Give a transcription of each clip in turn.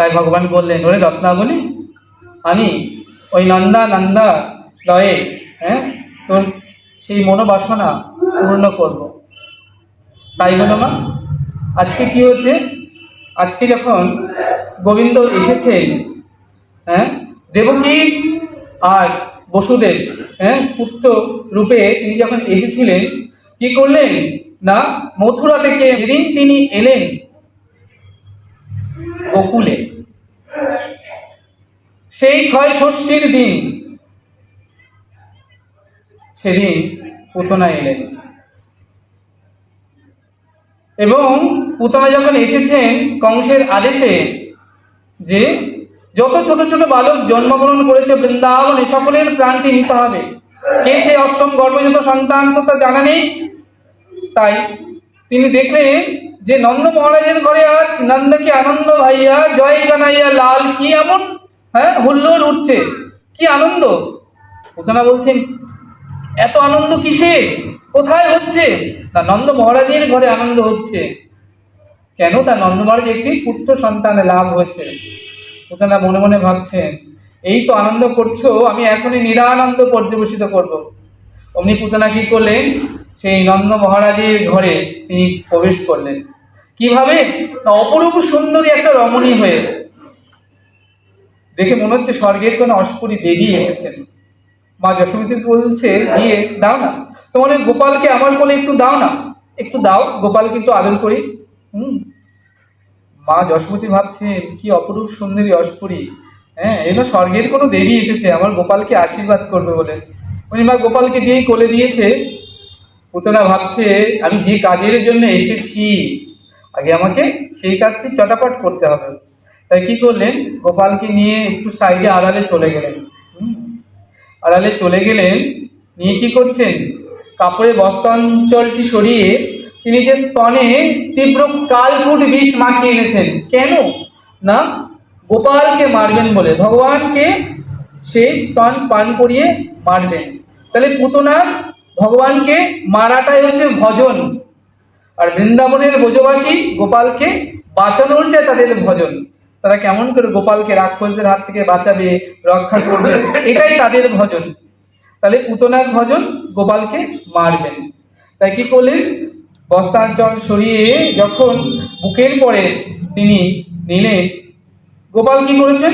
তাই ভগবান বললেন, ওরে রত্নাবলী, আমি ওই নন্দা নন্দা লয়ে হ্যাঁ তোর সেই মনোবাসনা পূর্ণ করব। তাই হলো মা, আজকে কি হচ্ছে আজকে যখন গোবিন্দ এসেছেন হ্যাঁ দেবকী আর বসুদেব হ্যাঁ পুত্র রূপে তিনি যখন এসেছিলেন, কি করলেন? না মথুরা থেকে যেদিন তিনি এলেন গোকুলে। সেই ছয় ষষ্ঠীর দিন সেদিন পুতনা এলেন। এবং পুতনা যখন এসেছেন কংসের আদেশে যে যত ছোট ছোট বালক জন্মগ্রহণ করেছে বৃন্দাবনে সকলের প্রাণটি নিতে হবে। কে সে অষ্টম গর্ভজাত সন্তান, তো তা জানা নেই। তাই তিনি দেখলেন যে নন্দ মহারাজের ঘরে আজ নন্দ কি আনন্দ ভাইয়া, জয় কানাইয়া, লাল কি এমন? হ্যাঁ হুল্লোড় উঠছে। কি আনন্দ? পুতনা বলছেন, এত আনন্দ কিসে? কোথায় হচ্ছে? না নন্দ মহারাজের ঘরে আনন্দ হচ্ছে। কেন তা নন্দ মহারাজ একটি পুত্র সন্তানের লাভ হয়েছে? পুতনা মনে মনে ভাবছেন, এই তো আনন্দ করছ, আমি এখনই নিরানন্দ পর্যবেসিত করব। অমনি পুতনা কি করলেন সেই নন্দ মহারাজের ঘরে তিনি প্রবেশ করলেন। কীভাবে? না, অপরূপ সুন্দরী একটা রমণী হয়ে দেখে মনে হচ্ছে স্বর্গের কোনো অস্পুরী দেবী এসেছেন। মা যশোমীতি বলছে, গিয়ে দাও না। তোমার ওই গোপালকে আমার কোলে একটু দাও না। একটু দাও, গোপালকে একটু আদর করি। হুম। মা যশোমতী ভাবছেন, কি অপরূপ সুন্দরী অস্পুরী। হ্যাঁ এলো স্বর্গের কোনো দেবী এসেছে। আমার গোপালকে আশীর্বাদ করবে বলে। উনি মা গোপালকে যেই কোলে দিয়েছে পুতনা ভাবছে, আমি যে কাজের জন্য এসেছি, আগে আমাকে সেই কাজটি চটাপট করতে হবে। তাই কি করলেন? গোপালকে নিয়ে একটু সাইডে আড়ালে চলে গেলেন। আড়ালে চলে গেলেন, নিয়ে কি করছেন? কাপড়ে বস্তাঞ্চলটি সরিয়ে তিনি যে স্তনে তীব্র কালকুট বিষ মাখিয়ে এনেছেন। কেন? না, গোপালকে মারবেন বলে। ভগবানকে সেই স্তন পান করিয়ে মারবেন। তাহলে পুতনার ভগবানকে মারাটাই হচ্ছে ভজন। আর বৃন্দাবনের ব্রজবাসী গোপালকে বাঁচানোরটা তাদের ভজন। তারা কেমন করে গোপালকে রাক্ষসদের হাত থেকে বাঁচাবে, রক্ষা করবে, এটাই তাদের ভজন। তাহলে পুতনার ভজন গোপালকে মারবেন। তাই কি করলেন? বস্তাঞ্চল সরিয়ে যখন বুকের পরে তিনি নিলেন, গোপাল কি করেছেন?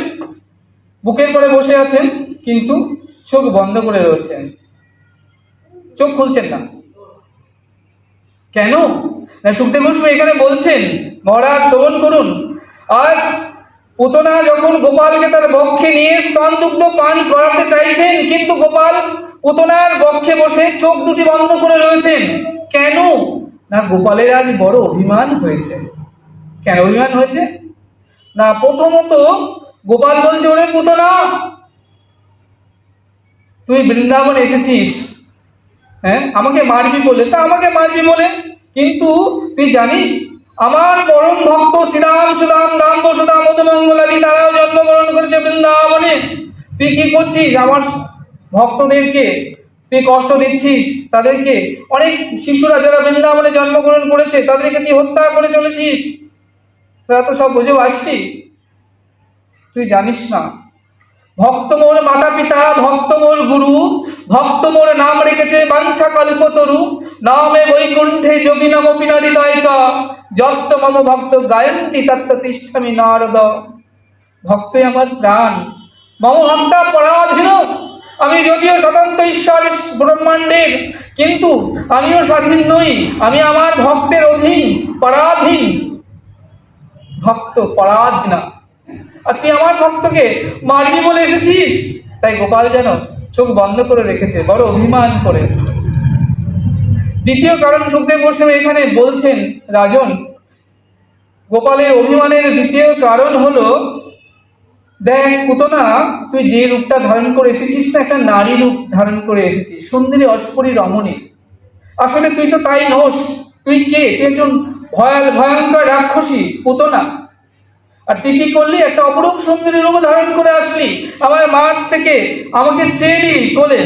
বুকের পরে বসে আছেন, কিন্তু চোখ বন্ধ করে রয়েছেন। চোখ খুলছেন না। কেন? সুখদেব গোস্বামী এখানে বলছেন, মহারাজ, শ্রবণ করুন। আজ পুতনা যখন গোপালকে তার বক্ষে নিয়ে স্তন দুগ্ধ পান করাতে চাইছেন, কিন্তু গোপাল পুতনার বক্ষে বসে চোখ দুটি বন্ধ করে রয়েছেন। কেন? না, গোপালের আজ বড় অভিমান হয়েছে। কেন অভিমান হয়েছে? না, প্রথমত গোপাল বলছে, ওরে পুতনা, তুই বৃন্দাবন এসেছিস। হ্যাঁ? আমাকে মারবি বলে। তা আমাকে মারবি বলে। কিন্তু তুই জানিস, আমার পরম ভক্ত শ্রীরাম সুদাম দাম বসুদাম মধুমঙ্গলাদি তারাও জন্মগ্রহণ করেছে বৃন্দাবনে। তুই কি করছিস? আমার ভক্তদেরকে তুই কষ্ট দিচ্ছিস? তাদেরকে অনেক শিশুরা যারা বৃন্দাবনে জন্মগ্রহণ করেছে, তাদেরকে তুই হত্যা করে চলেছিস? তারা তো সব বুঝে আসি তুই জানিস না ভক্ত মোর মাতা পিতা ভক্ত মোর গুরু, ভক্ত মোর নাম রেখেছে বাঞ্ছা কল্পতরু। নামে বৈকুণ্ঠে যোগী নাম পিনারি দয় চ। যত্ত মম ভক্ত গায়ন্তি তত্ত্ব তিষ্ঠামি নারদ। ভক্তই আমার প্রাণ। মম ভক্তা পরাধীন। আমি যদিও স্বতন্ত্র ঈশ্বর ব্রহ্মাণ্ডের। কিন্তু আমিও স্বাধীন নই। আমি আমার ভক্তের অধীন, পরাধীন। ভক্ত পরাধীনা। আর তুই আমার ভক্তকে মারবি বলে এসেছিস? তাই গোপাল যেন চোখ বন্ধ করে রেখেছে, বড় অভিমান করে। দ্বিতীয় কারণ সুখদেব গোস্বামী এখানে বলছেন, রাজন, গোপালের অভিমানের দ্বিতীয় কারণ হলো, দেখ পুতনা, তুই যে রূপটা ধারণ করে এসেছিস না, একটা নারী রূপ ধারণ করে এসেছিস, সুন্দরী, অস্পরী রমণী। আসলে তুই তো তাই নোস। তুই কে? তুই একজন ভয়াল, ভয়ঙ্কর রাক্ষসী, পুতনা। আর তুই কি করলি? একটা অপরূপ সুন্দরী রূপ ধারণ করে আসলি। আমার মাঠ থেকে আমাকে চেয়ে নিলি কোলে।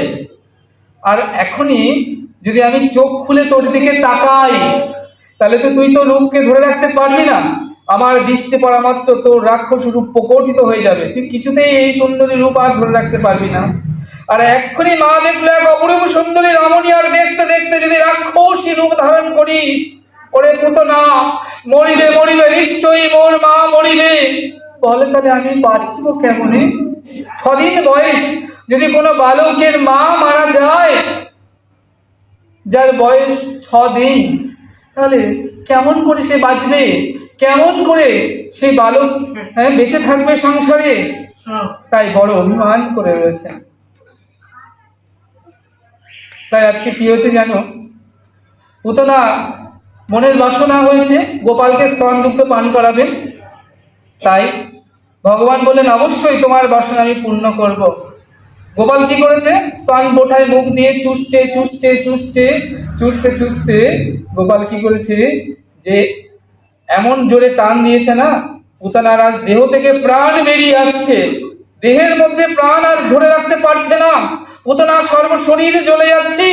আর এখনই যদি আমি চোখ খুলে তোর দিকে তাকাই, তাহলে তো তুই তো রূপকে ধরে রাখতে পারবি না। আমার দৃষ্টি পড়া মাত্র তোর রাক্ষস রূপ প্রকটিত হয়ে যাবে। তুই কিছুতেই এই সুন্দরী রূপ আর ধরে রাখতে পারবি না। আর এক্ষুনি মা দেখল এক অপরূপ সুন্দরী রমণী, আর দেখতে দেখতে যদি রাক্ষসী রূপ ধারণ করিস ওরে পুতনা মরিবে মরিবে নিশ্চয়ই মোর মা মরিবে। বলে তাহলে আমি বাঁচব কেমনে? ছদিন বয়স যদি কোনো বালকের মা মারা যায় যার বয়স ছ দিন তাহলে কেমন করে সে বাঁচবে? কেমন করে সেই বালক হ্যাঁ বেঁচে থাকবে সংসারে? তাই বড় অভিমান করে রয়েছে। তাই আজকে কি হয়েছে জানো? পুতনা মনের বাসনা হয়েছে, গোপালকে স্তনযুক্ত পান করাবেন। তাই ভগবান বললেন, অবশ্যই তোমার বাসনা আমি পূর্ণ করব। গোপাল কি করেছে? স্তন বোঠায় মুখ দিয়ে চুষছে চুষছে চুষছে, চুষতে চুষতে গোপাল কি করেছে যে এমন জোরে টান দিয়েছে না পুতানার আজ দেহ থেকে প্রাণ বেরিয়ে আসছে। দেহের মধ্যে প্রাণ আর ধরে রাখতে পারছে না। পুতনা সর্বশরীর জ্বলে যাচ্ছে।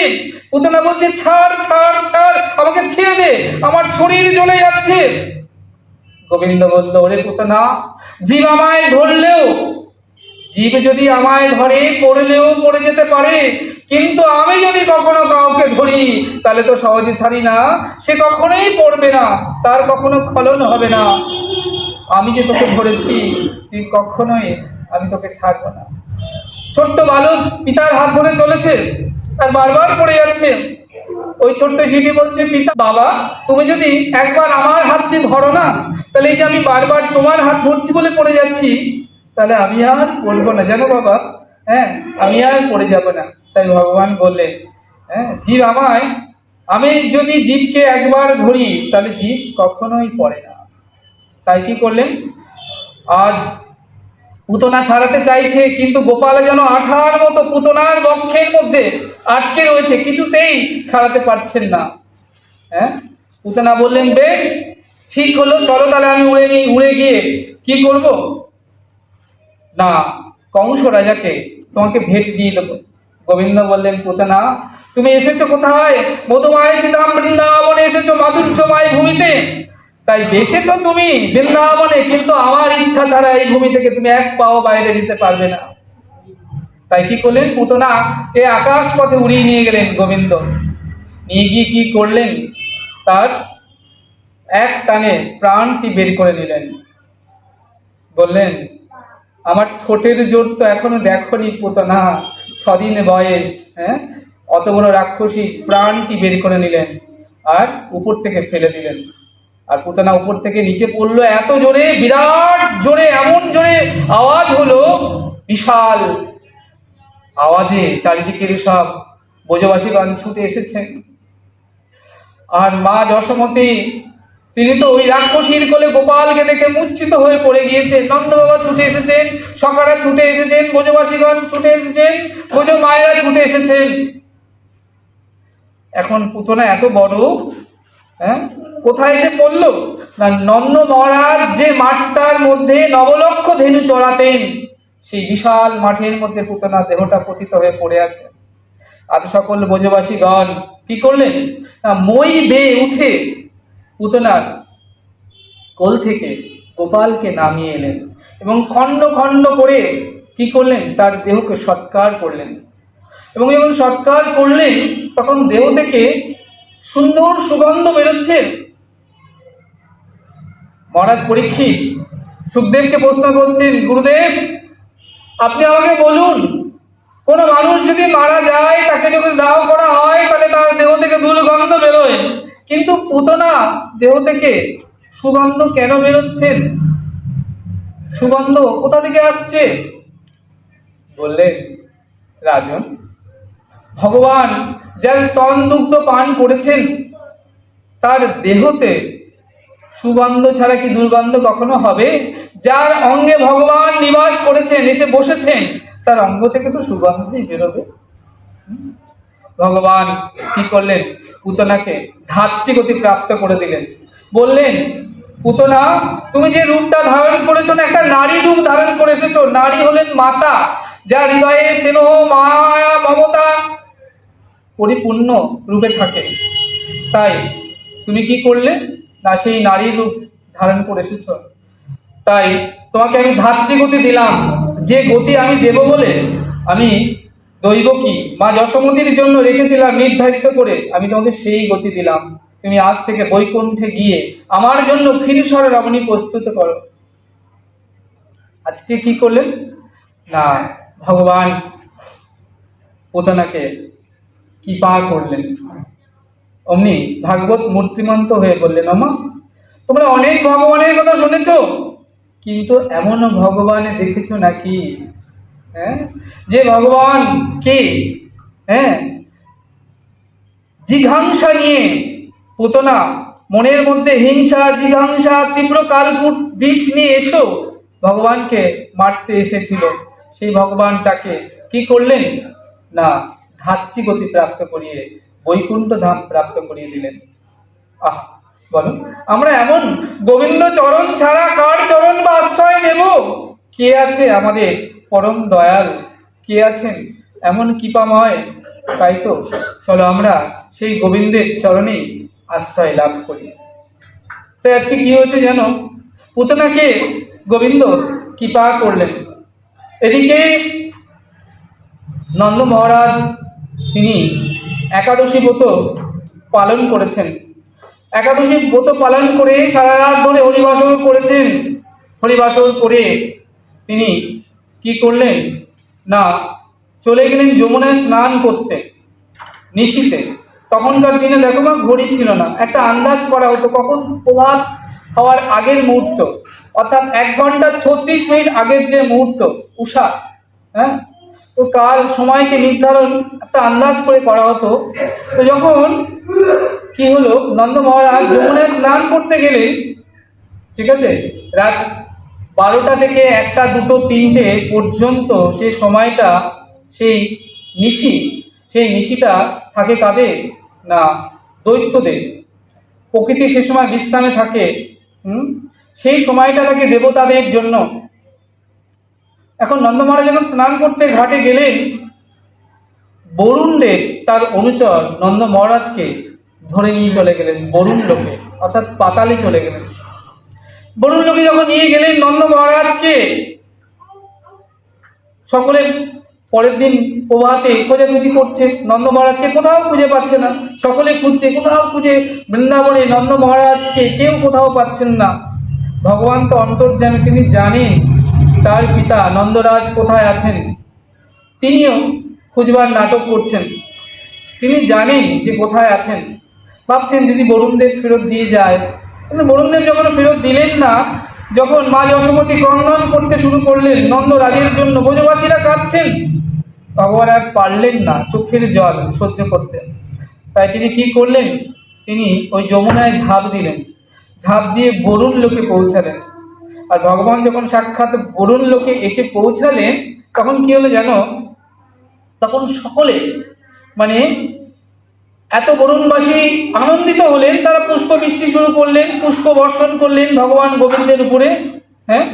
পুতনা বলছে, ছাড় ছাড় ছাড়, আমাকে ছেড়ে দে, আমার শরীর জ্বলে যাচ্ছে। গোবিন্দ বলল, ওরে পুতনা, জীব আমায় ধরলেও, জীব যদি আমায় ধরে, পড়লেও পড়ে যেতে পারে, কিন্তু আমি যদি কখনো কাউকে ধরি, তাহলে তো সহজে ছাড়ি না। সে কখনোই পড়বে না, তার কখনো খলন হবে না। আমি যে তোকে ধরেছি, তুই কখনোই আমি তোকে ছাড়বো না। ছোট্ট বালক পিতার হাত ধরে চলেছে, আর বারবার পড়ে যাচ্ছে। ওই ছোট্ট সিটি বলছে, পিতা, বাবা, তুমি যদি একবার আমার হাতটি ধরো না, তাহলে এই যে আমি বারবার তোমার হাত ধরছি বলে পড়ে যাচ্ছি, তাহলে আমি আর পড়ব না। জানো বাবা? হ্যাঁ আমি আর পড়ে যাব না। তাই ভগবান বললেন হ্যাঁ জীব আমায়, আমি যদি জীবকে একবার ধরি, তাহলে জীব কখনোই পড়ে না। তাই কি করলেন? আজ পুতনা ছাড়াতে চাইছে, কিন্তু গোপাল যেন আঠার মতো পুতনার বক্ষের মধ্যে আটকে রয়েছে, কিছুতেই ছাড়াতে পারছেন না। হ্যাঁ? পুতনা বললেন, বেশ, ঠিক হলো, চলো তাহলে আমি উড়ে নিয়ে উড়ে গিয়ে কি করব? না, কংস রাজাকে তোমাকে ভেট দিয়ে দেবো। গোবিন্দ বললেন, পুতনা, তুমি এসেছ কোথায়? মধুমায় সীতাম বৃন্দাবনে এসেছ মাধুর্যময় ভূমিতে। তাই এসেছ তুমি বৃন্দাবনে, কিন্তু আমার ইচ্ছা ছাড়া এই ভূমি থেকে তুমি এক পাও বাইরে যেতে পারবে না। তাই কি করলেন পুতনা? এ আকাশ পথে উড়িয়ে নিয়ে গেলেন গোবিন্দ। নিয়ে গিয়ে কি করলেন? তার এক টানে প্রাণটি বের করে নিলেন। বললেন, আমার ঠোঁটের জোর তো এখনও দেখনি পুতনা, ছদিন বয়স হ্যাঁ? অত বড় রাক্ষসী প্রাণটি বের করে নিলেন আর উপর থেকে ফেলে দিলেন। আর পুতনা উপর থেকে নিচে পড়ল এত জোরে, বিরাট জোরে, এমন জোরে আওয়াজ হলো বিশাল আওয়াজে চারিদিকের সব ব্রজবাসীগণ ছুটে এসেছেন। আর মা যশোমতী, তিনি তো ওই রাক্ষসীর কোলে গোপালকে দেখে মূর্ছিত হয়ে পড়ে গিয়েছেন। নন্দ বাবা ছুটে এসেছেন, সকারা ছুটে এসেছেন ব্রজবাসীগণ ছুটে এসেছেন ব্রজ মায়েরা ছুটে এসেছেন। এখন পুতনা এত বড় হ্যাঁ? কোথায় এসে পড়ল? না, নন্দ মহারাজ যে মাঠটার মধ্যে নবলক্ষ ধেনু চড়াতেন, সেই বিশাল মাঠের মধ্যে পুতনা দেহটা পতিত হয়ে পড়ে আছে। আজ সকল ব্রজবাসীগণ কি করলেন? না, মই বেয়ে উঠে পুতনার কোল থেকে গোপালকে নামিয়ে এলেন এবং খণ্ড খণ্ড করে কি করলেন? তার দেহকে সৎকার করলেন। এবং যখন সৎকার করলেন, তখন দেহ থেকে সুন্দর সুগন্ধ বেরোচ্ছে। মহারাজ পরীক্ষিত। সুখদেবকে প্রশ্ন করছেন, গুরুদেব, আপনি আমাকে বলুন, কোনো মানুষ যদি মারা যায়, তাকে যদি দাহ করা হয়, তাহলে তার দেহ থেকে দুর্গন্ধ বেরোয়। কিন্তু পুতনা দেহ থেকে সুগন্ধ কেন বেরোচ্ছেন? সুগন্ধ কোথা থেকে আসছে? বললেন রাজন, ভগবান যার স্তন দুগ্ধ পান করেছেন, তার দেহতে সুগন্ধ ছাড়া কি দুর্গন্ধ কখনো হবে? যার অঙ্গে ভগবান নিবাস করেছেন, এসে বসেছেন, তার অঙ্গ থেকে তো সুগন্ধই বেরোবে। ভগবান কি করলেন? পুতনাকে ধাত্রীগতি প্রাপ্ত করে দিলেন। বললেন, পুতনা, তুমি যে রূপটা ধারণ করেছ না, একটা নারী রূপ ধারণ করে এসেছ। নারী হলেন মাতা যা হৃদয়ে স্নেহ, মায়া, মমতা পরিপূর্ণ রূপে থাকে। তাই তুমি কি করলে? না, সেই নারী রূপ ধারণ করে এসেছ। তাই তোমাকে আমি ধাত্রী গতি দিলাম। যে গতি আমি দেব বলে আমি দৈব কি? মা যশোমতির জন্য রেখেছিলাম নির্ধারিত করে আমি তোমাকে সেই গতি দিলাম। তুমি আজ থেকে বৈকুণ্ঠে গিয়ে আমার জন্য ক্ষীরস্বর রমণী প্রস্তুত করো। আজকে কি করলেন না, ভগবান পোতানাকে কৃপা করলেন। অমনি ভাগবত মূর্তিমন্ত হয়ে বললেন আমা তোমরা অনেক ভগবানের কথা শুনেছ। কিন্তু এমন ভগবান দেখেছ নাকি? হ্যাঁ? যে ভগবান কে? হ্যাঁ? জিঘাংসা নিয়ে পুতনা, মনের মধ্যে হিংসা, জিঘাংসা, তীব্র কালকুট, বিষ নিয়ে এসো। ভগবানকে মারতে এসেছিল। সেই ভগবান তাকে কি করলেন? না ধাত্রী গতি প্রাপ্ত করিয়ে, বৈকুণ্ঠ ধাম প্রাপ্ত করিয়ে দিলেন। আহ, বলো। আমরা এমন গোবিন্দ চরণ ছাড়া কার চরণ বা আশ্রয় নেব? কে আছে আমাদের পরম দয়াল? কে আছেন? এমন কৃপাময়? তাই তো, চলো আমরা সেই গোবিন্দের চরণেই আশ্রয় লাভ করি। তাই আজকে কি হয়েছে জানো? পুতনাকে গোবিন্দ কৃপা করলেন। এদিকে নন্দ মহারাজ তিনি একাদশী ব্রত পালন করেছেন। একাদশী ব্রত পালন করে সারা রাত ধরে হরিবাসর করেছেন। হরিবাসর করে তিনি কি করলেন? না, চলে গেলেন যমুনায় স্নান করতে, নিশিতে। তখনকার দিনে দেখো বা ঘড়ি ছিল না। একটা আন্দাজ করা হতো, কখন প্রভাত হওয়ার আগের মুহূর্ত। অর্থাৎ এক ঘণ্টা ছত্রিশ মিনিট আগের যে মুহূর্ত, উষা হ্যাঁ? তো কাল সময়কে নির্ধারণ একটা আন্দাজ করে করা হতো। তো যখন কি হলো, নন্দ মহারাজ যমুনায় স্নান করতে গেলেন, ঠিক আছে? রাত বারোটা থেকে একটা, দুটো, তিনটে পর্যন্ত সেই সময়টা সেই নিশি, সেই নিশিটা থাকে কাদের? না, দৈত্যদের। প্রকৃতি সে সময় বিশ্রামে থাকে, হুম? সেই সময়টা থাকে দেবতাদের জন্য। এখন নন্দ মহারাজ যখন স্নান করতে ঘাটে গেলেন বরুণ দেব তার অনুচর নন্দ মহারাজকে ধরে নিয়ে চলে গেলেন, বরুণ লোকে, অর্থাৎ পাতালে চলে গেলেন। বরুণ লোকে যখন নিয়ে গেলেন, নন্দ মহারাজকে সকলে পরের দিন প্রভাতে খোঁজাখুঁজি করছে। নন্দ মহারাজকে কোথাও খুঁজে পাচ্ছে না। সকলে খুঁজছে, কোথাও খুঁজে বৃন্দাবনে নন্দ মহারাজকে কেউ কোথাও পাচ্ছেন না। ভগবান তো অন্তর্যামী, তিনি জানেন তার পিতা নন্দরাজ কোথায় আছেন। তিনিও খুঁজবার নাটক করছেন। তিনি জানেন যে কোথায় আছেন। ভাবছেন যদি বরুণদেব ফেরত দিয়ে যায়। কিন্তু বরুণদেব যখন ফেরত দিলেন না, যখন মা যশোমতী ক্রন্দন করতে শুরু করলেন নন্দরাজের জন্য ব্রজবাসীরা কাঁদছেন। ভগবান আর পারলেন না চোখের জল সহ্য করতে। তাই তিনি কি করলেন? তিনি ওই যমুনায় ঝাঁপ দিলেন। ঝাঁপ দিয়ে বরুণ লোকে পৌঁছালেন। আর ভগবান যখন সাক্ষাৎ বরুণ লোকে এসে পৌঁছালেন, তখন কি হলো জানো? তখন সকলে মানে এত বরুণবাসী আনন্দিত হলেন, তারা পুষ্প বৃষ্টি শুরু করলেন, পুষ্প বর্ষণ করলেন ভগবান গোবিন্দের উপরে হ্যাঁ?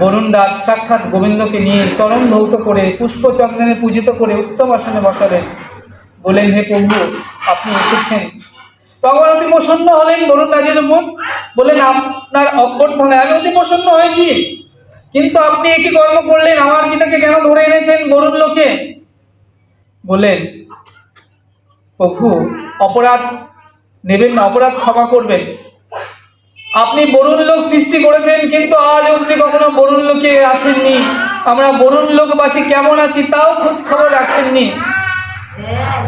বরুণ দাস সাক্ষাৎ গোবিন্দকে নিয়ে চরণ ধৌত করে পুষ্পচন্দনে পূজিত করে উত্তম আসনে বসালেন। বলেন হে প্রভু, আপনি এসেছেন। ভগবান অতি প্রসন্ন হলেন বরুণ রাজের উপর। বললেন, আপনার অভ্যর্থনায় আমি অতি প্রসন্ন হয়েছি। কিন্তু আপনি একই কর্ম করলেন, আমার পিতাকে কেন ধরে এনেছেন বরুণ লোকে? বললেন প্রভু অপরাধ নেবেন না, অপরাধ ক্ষমা করবেন। আপনি বরুণ লোক সৃষ্টি করেছেন, কিন্তু আজ অব্দি কখনো বরুণ লোকে আসেননি। আমরা বরুণ লোকবাসী কেমন আছি, তাও খোঁজ খবর রাখেননি।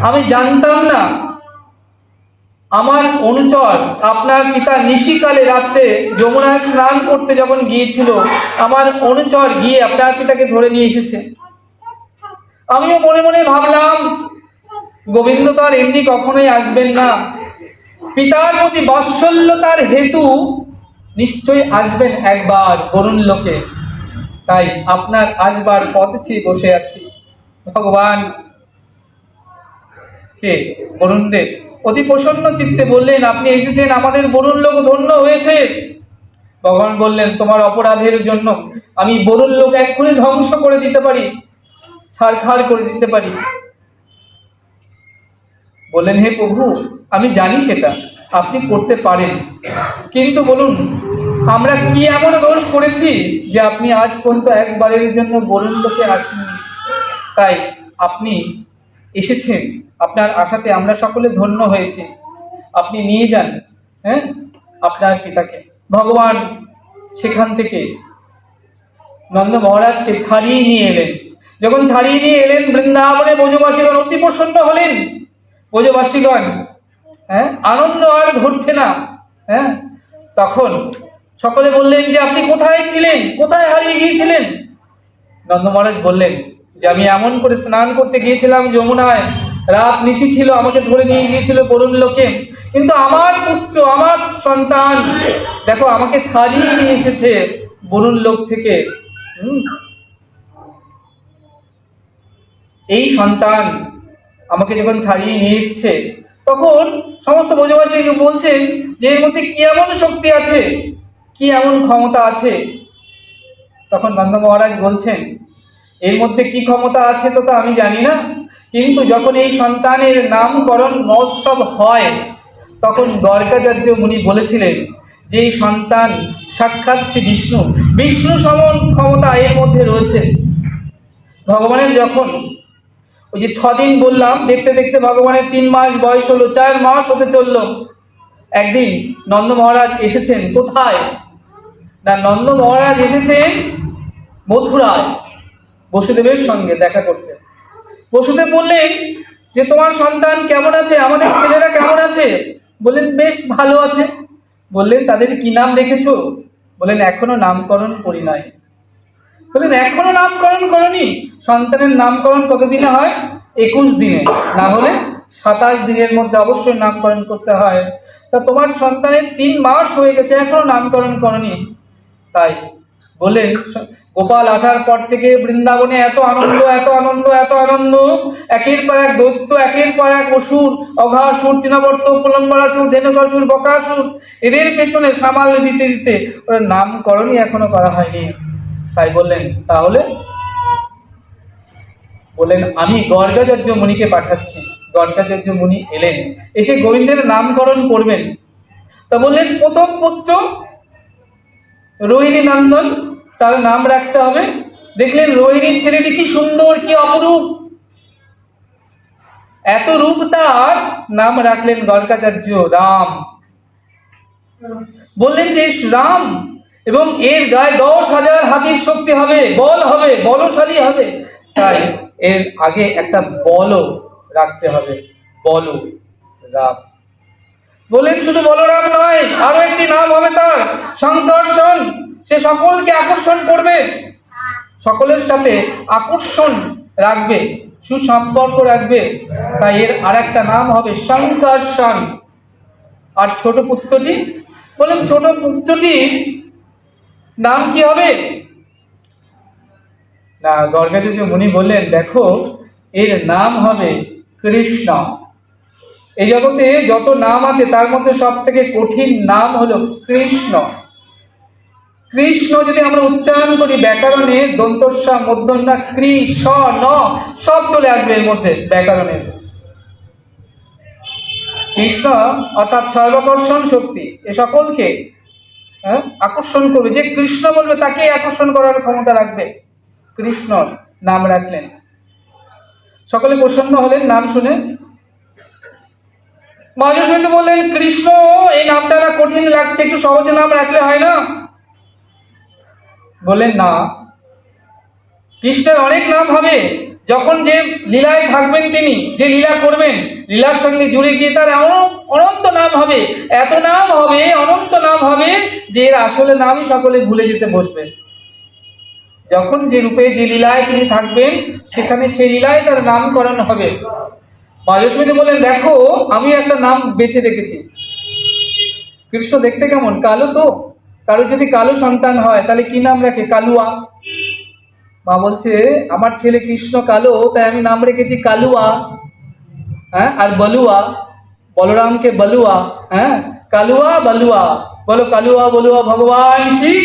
আমি জানতাম না আমার অনুচর, আপনার পিতা নিশিকালে রাত্রে যমুনায় স্নান করতে যখন গিয়েছিল, আমার অনুচর গিয়ে আপনার পিতাকে ধরে নিয়ে এসেছে। আমিও মনে মনে ভাবলাম, গোবিন্দ তো আর এমনি কখনোই আসবেন না। পিতার প্রতি বাৎসল্যতার হেতু নিশ্চয়ই আসবেন একবার বরুণ লোকে। তাই আপনার আসবার পথ বসে আছি। ভগবান, কে? বরুণ দেব অতি প্রসন্ন চিত্তে বললেন, আপনি এসেছেন আমাদের বরুণ লোক ধন্য হয়েছে। ভগবান বললেন, তোমার অপরাধের জন্য আমি বরুণ লোক এক্ষুনি ধ্বংস করে দিতে পারি, ছাড়খাড় করে দিতে পারি। বললেন, হে প্রভু, আমি জানি সেটা, আপনি করতে পারেন। কিন্তু বলুন, আমরা কি এমন দোষ করেছি যে আপনি আজ পর্যন্ত একবারের জন্য বরুণ লোকে আসেননি? তাই আপনি এসেছেন আপনার আশাতে আমরা সকলে ধন্য হয়েছি। আপনি নিয়ে যান হ্যাঁ? আপনার পিতাকে। ভগবান সেখান থেকে নন্দ মহারাজকে ছাড়িয়ে নিয়ে এলেন। যখন ছাড়িয়ে নিয়ে এলেন, বৃন্দাবনে ব্রজবাসীগণ অতি প্রসন্ন হলেন। ব্রজবাসীগণ হ্যাঁ আনন্দ আর ধরছে না হ্যাঁ? তখন সকলে বললেন যে, আপনি কোথায় ছিলেন? কোথায় হারিয়ে গিয়েছিলেন? নন্দ মহারাজ বললেন যে, আমি এমন করে স্নান করতে গিয়েছিলাম যমুনায়। রাত নিশি ছিল, আমাকে ধরে নিয়ে গিয়েছিল বরুণ লোকে। কিন্তু আমার পুত্র, আমার সন্তান, দেখো আমাকে ছাড়িয়ে নিয়ে এসেছে বরুণ লোক থেকে। এই সন্তান আমাকে যখন ছাড়িয়ে নিয়ে এসছে, তখন সমস্ত ব্রজবাসীকে বলছেন যে এর মধ্যে কি এমন শক্তি আছে, কি এমন ক্ষমতা আছে? তখন নন্দ মহারাজ বলছেন এর মধ্যে কি ক্ষমতা আছে তো আমি জানি না, কিন্তু যখন এই সন্তানের নামকরণ মহোৎসব হয়, তখন গর্গাচার্য মুনি বলেছিলেন যে এই সন্তান সাক্ষাৎ শ্রী বিষ্ণু। বিষ্ণু সমন ক্ষমতা এর মধ্যে রয়েছে। ভগবানের যখন ওই যে ছদিন বললাম, দেখতে দেখতে ভগবানের তিন মাস বয়স হলো, চার মাস হতে চলল। একদিন নন্দ মহারাজ এসেছেন কোথায়? না, নন্দ মহারাজ এসেছেন মথুরায়। বসুদেবের সঙ্গে দেখা করতে। বসুদেব বললেন, যে তোমার সন্তান কেমন আছে? আমাদের ছেলেরা কেমন আছে? বললেন, বেশ ভালো আছে। বললেন, তাদের কি নাম রেখেছো? বললেন, এখনও নামকরণ করি নাই। বললেন, এখনও নামকরণ করনি? সন্তানের নামকরণ কতদিনে হয়? একুশ দিনে। না হলে সাতাশ দিনের মধ্যে অবশ্যই নামকরণ করতে হয়। তা তোমার সন্তানের তিন মাস হয়ে গেছে, এখনও নামকরণ করনি। তাই বললেন গোপাল আসার পর থেকে বৃন্দাবনে এত আনন্দ এত আনন্দ এত আনন্দ। একের পর এক দৈত্য, একের পর এক অসুর অঘাসুর তৃণবর্ত প্রলম্বরাসুর ধেনুকাসুর বকাসুর এদের পেছনে সামাল দিতে দিতে ওরা নামকরণই এখনও করা হয়নি। তাই বললেন, তাহলে? বললেন, আমি গর্গাচার্য মুনিকে পাঠাচ্ছি। গর্গাচার্য মুনি এলেন। এসে গোবিন্দের নামকরণ করবেন। তা বললেন, প্রথম পুত্র রোহিণী নন্দন তার নাম রাখতে হবে। দেখলেন রোহিণীর ছেলেটি কি সুন্দর, কি অপরূপ। এত রূপ তার, নাম রাখলেন গর্গাচার্য রাম। বললেন যে, রাম, এবং এর গায়ে দশ হাজার হাতির শক্তি হবে, বল হবে, বলশালী হবে। তাই এর আগে একটা বল রাখতে হবে। বল রাম। বললেন, শুধু বলরাম নয় আরও একটি নাম হবে তার সংকর্ষণ সে সকলকে আকর্ষণ করবে। সকলের সাথে আকর্ষণ রাখবে, সুসম্পর্ক রাখবে। তাই এর আর একটা নাম হবে সংকর্ষণ আর ছোট পুত্রটি? বললেন ছোট পুত্রটি নাম কি হবে? না, গর্গাচার্য মুনি বললেন, দেখো, এর নাম হবে কৃষ্ণ। এই জগতে যত নাম আছে, তার মধ্যে সব থেকে কঠিন নাম হলো কৃষ্ণ। কৃষ্ণ যদি আমরা উচ্চারণ করি ব্যাকরণে দন্তস্বা মধ্যস্বা কৃ স ন সব চলে আসবে এর মধ্যে ব্যাকরণের কৃষ্ণ অর্থাৎ সর্বাকর্ষণ শক্তি এ সকলকে হ্যাঁ, আকর্ষণ করবে। যে কৃষ্ণ বলবে তাকে আকর্ষণ করার ক্ষমতা রাখবে। কৃষ্ণ নাম রাখলেন। সকলে প্রসন্ন হলেন নাম শুনে। মহাজসমিত বললেন কৃষ্ণ এই নামটা কঠিন লাগছে একটু সহজে নাম রাখলে হয় না? বললেন না। কৃষ্ণের অনেক নাম হবে। যখন যে লীলায় থাকবেন তিনি, যে লীলা করবেন, লীলার সঙ্গে জুড়ে গিয়ে তার অনন্ত নাম হবে, এত নাম হবে, অনন্ত নাম হবে, যে এর আসলে নামই সকলে ভুলে যেতে বসবে। যখন যে রূপে যে লীলায় তিনি থাকবেন, সেখানে সেই লীলায় তার নামকরণ হবে। মায়স্মিতি বললেন, দেখো, আমি একটা নাম বেছে রেখেছি। কৃষ্ণ দেখতে কেমন? কালো তো? কারোর যদি কালো সন্তান হয় তাহলে কি নাম রাখে? কালুয়া। মা বলছে আমার ছেলে কৃষ্ণ কালো তাই আমি নাম রেখেছি কালুয়া। হ্যাঁ আর বলুয়া। বলরামকে বলুয়া। হ্যাঁ কালুয়া বলুয়া। বলো কালুয়া বলুয়া ভগবান কি।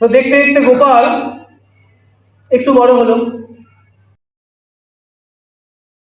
তো দেখতে দেখতে গোপাল একটু বড় হলো।